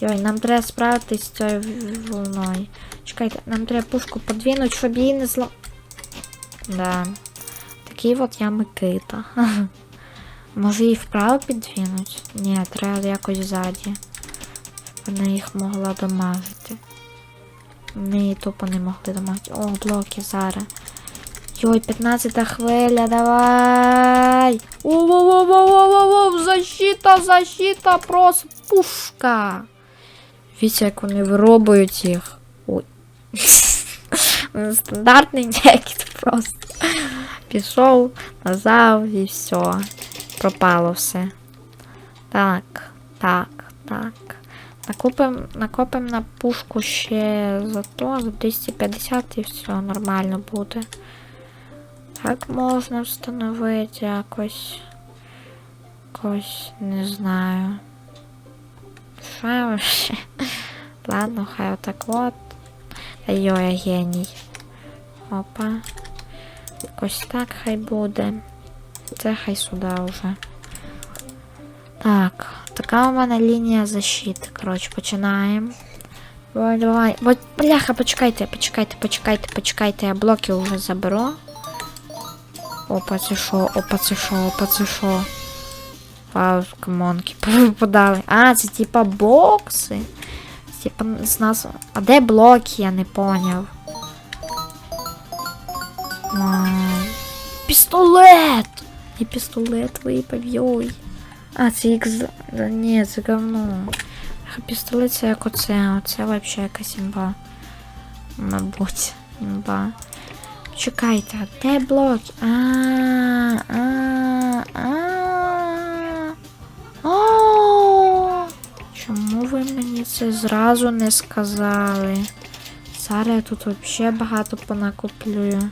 Йой, нам треба справитись з цією волною. Чекайте, нам треба пушку подвинути, щоб її не зло. Да. Такий от я Микита. Може її вправо підвинуть? Ні, треба якось ззаді. Вона їх могла домажити. Вони її тупо не могли домажити. О, блоки зараз. Йой, 15 хвиля, давай! Воу-воу-воу-воу-воу-воу! Защита, защита, просто пушка! Віться, як вони виробують їх. Ой. Стандартний некіт просто. Пішов, назав і все. Пропало все. Так, так, так. Накопим, накопим на пушку ще за то, за 250 і все нормально буде. Так можна встановити якось. Якось, не знаю. Що я вообще? Ладно, хай отак от. Та йо, я геній. Опа. Якось так хай буде. Це хай сюди вже. Так, така у мене лінія защити. Коротше, починаємо. Давай. Бляха, почекайте, почекайте, почекайте, почекайте. Я блоки вже заберу. Опа, це що, опа, це що, опа, це що. Вау, камонки попадали. А, це типа бокси. Типа з нас. А де блоки, я не поняв. А, Пістолет! Я пістолет випав, йой. А, це ікс. Да, ні, це говно. А Пістолет це як оце, оце вообще якась імба. Мабуть, імба. Чекайте, а де блоки? А, а. Це зразу не сказали? Зараз я тут взагалі багато понакоплюю.